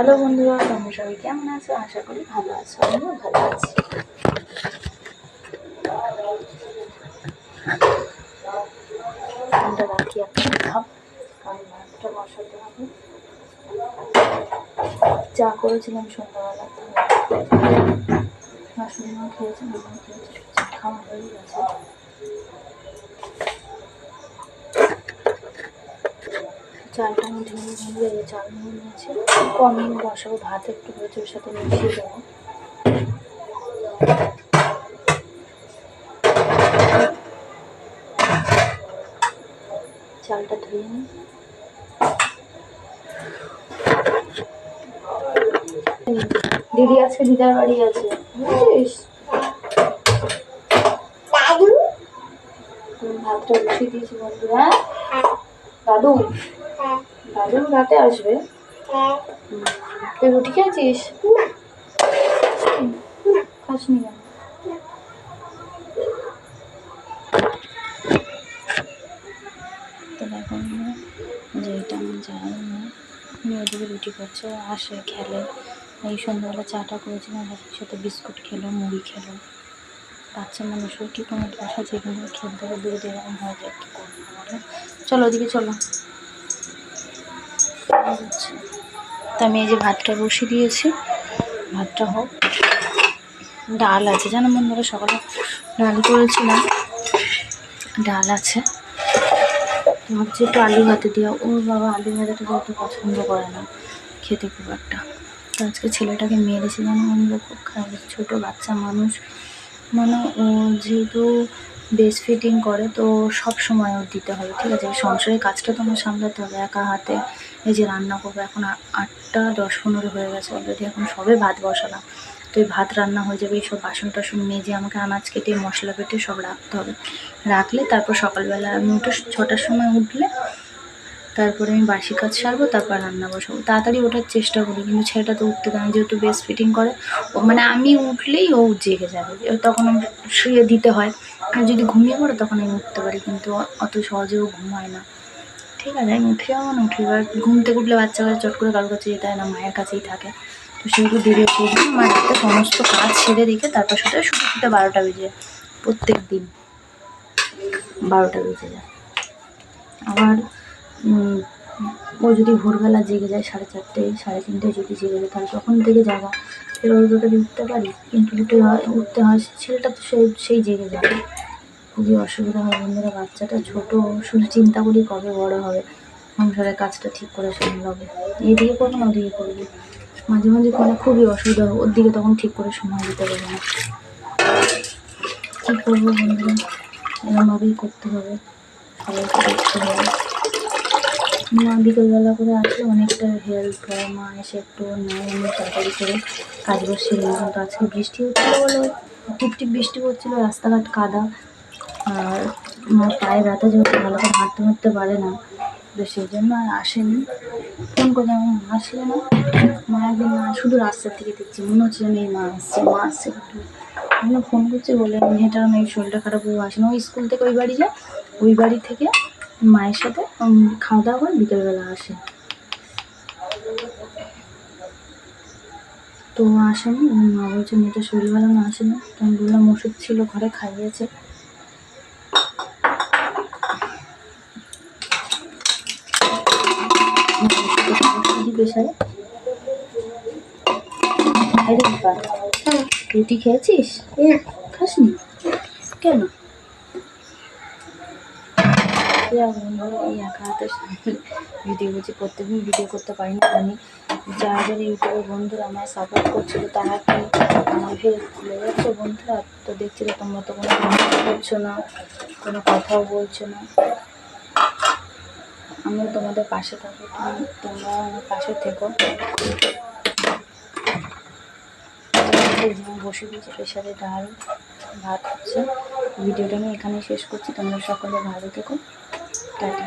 Hello বন্ধুরা, তোমরা সবাই কেমন আছো? আশা করি ভালো আছো, আমিও ভালো আছি। ভাতটা বসাতে চা করেছিলাম সন্ধ্যাবেলা শাশুড়ি মা খেয়েছে মামা খেয়েছে চা খাওয়া হয়ে গেছে। চালটা আমি ধুয়ে ধুয়ে চাল নিয়ে নিয়েছি। কমই বসাবো ভাত একটু হয়েছে সাথে মিশিয়ে দেবো। চালটা ধুয়ে নিই। দিদি আজকে দিদার বাড়ি আছে বুঝছিস ভাতটা বসিয়ে দিয়েছি বন্ধুরা। দাদু? দাদু রাতে আসবে। তুই রুটি খেয়েছিস? খাসনি কেন? তো দেখো বন্ধুরা, যে এটা আমার মেয়ে উনি ওদিকে রুটি করছে আসে খেলে। এই সন্ধ্যাবেলা চাটা করেছিলাম সাথে বিস্কুট খেলো মুড়ি খেলো। বাচ্চা মানুষ কি কোনো বসা যেগুলো খেলতে হবে দুধ এরকম হয়ে যায়, কী করব চলো ওদিকে চলো। তা আমি এই যে ভাতটা বসিয়ে দিয়েছি। ভাতটা হোক, ডাল আছে। জানো বন্ধুরা, সকালে ডাল করেছিলাম। ডাল আছে। ভাবছি একটু আলু ভাতে দেওয়া ওর বাবা, আলু ভাজাটা যেহেতু পছন্দ করে না, খেতে খুব একটা। তো আজকে ছেলেটাকে মেরেছে জানো বন্ধুরা, খুব খারাপ। ছোটো বাচ্চা মানুষ। মানে ও যেহেতু বেস্ট ফিটিং করে, তো সব সময় ওর দিতে হবে, ঠিক আছে? সংসারের কাজটা তো আমার সামলাতে হবে, একা হাতে। এই যে রান্না করব, এখন আটটা দশ পনেরো হয়ে গেছে অলরেডি এখন সবে ভাত বসালাম। তো এই ভাত রান্না হয়ে যাবে এইসব বাসন টাসন মেজে আমাকে আনাজ কেটে, মশলা কেটে সব রাখতে হবে। রাখলে তারপর সকালবেলা আমি উঠে ছটার সময় উঠলে তারপরে আমি বাসি কাজ সারবো, তারপর রান্না বসাবো। তাড়াতাড়ি ওঠার চেষ্টা করি, কিন্তু ছেলেটা তো উঠতে দেয় যেহেতু বেস্ট ফিটিং করে। ও মানে আমি উঠলেই ও জেগে যাবে। তখন শুয়ে দিতে হয়। আর যদি ঘুমিয়ে পড়ে, তখন আমি উঠতে পারি, কিন্তু অত সহজেও ঘুমায় না। ঠিক আছে, আমি উঠে যাব না উঠে। এবার ঘুম থেকে উঠলে বাচ্চা চট করে কারোর কাছে যেতে হয় না, মায়ের কাছেই থাকে। তো সেহেতু দেরি জন্য মায়ের সমস্ত কাজ ছেড়ে রেখে তারপর সেটা শুধু শুতে বারোটা বেজে যায়। প্রত্যেক দিন বারোটা বেজে যায়। আবার ও যদি ভোরবেলা জেগে যায় সাড়ে চারটে, সাড়ে তিনটে যদি জেগে যায়, তাহলে তখন থেকে জাগা ওই দুটো উঠতে পারি, কিন্তু হয়, উঠতে হয়, ছেলেটা তো সেই সেই জেগে যাবে খুবই অসুবিধা হয় বন্ধুরা, বাচ্চাটা ছোট, শুধু চিন্তা করি কবে বড় হবে। সংসারের কাজটা ঠিক করে সামলাবে। এদিকে করব না ওদিকে করব মাঝে মাঝে কোনো খুবই অসুবিধা হবে ওর দিকে তখন ঠিক করে সময় দিতে পারবে না। কী করব বন্ধুরা? এরমভাবেই করতে হবে। সবাইকে দেখতে হবে। মা বিকেলবেলা করে আসলে, অনেকটা হেল্প হয়। মা এসে একটু নেয় এমনি তাড়াতাড়ি করে কাজ বসে নিই কিন্তু আজকে বৃষ্টি হচ্ছিল বলে টিপ টিপ বৃষ্টি পড়ছিলো রাস্তাঘাট কাদা। আর আমার পায়ে ব্যথা যেহেতু, ভালো করে হাঁটতে হাঁটতে পারে না। তো সেই জন্য আর আসেনি। ফোন করে আমার মা আসলে না, মা একদিন মা শুধু রাস্তার থেকে দেখছি, মনে হচ্ছে যেন এই মা আসছে। মা আসছে আমি ফোন করছি বলে, মেয়েটার মেয়ে শরীরটা খারাপ হয়ে আসে না। ওই স্কুল থেকে ওই বাড়ি যায় ওই বাড়ি থেকে মায়ের সাথে খাওয়া দাওয়া করে বিকেলবেলা আসে। তো আসেনি মা বলছে, মেয়েটা শরীর ভালো না, আসেনি। তো আমি বললাম, ওষুধ ছিল, ঘরে খাইয়েছে। রুটি খেয়েছিস? খাসনি? কেন? এই বন্ধুরা, এই একা হাতে ভিডিও করছি। প্রত্যেকদিন ভিডিও করতে পারি না আমি যারা যারা ইউটিউবে বন্ধুরা আমায় সাপোর্ট করছিল তারা কি আমার হেল্প বন্ধুরা? তো দেখছি তো তোমরা তো কোনো করছ না কোনো কথাও বলছো না। আমিও তোমাদের পাশে থাকব তুমি তোমরা আমার পাশে থেকো। বসে দিয়েছি প্রেশারে ডাল ভাত হচ্ছে ভিডিওটা আমি এখানে শেষ করছি তোমরা সকলে ভালো থেকো। টাটা।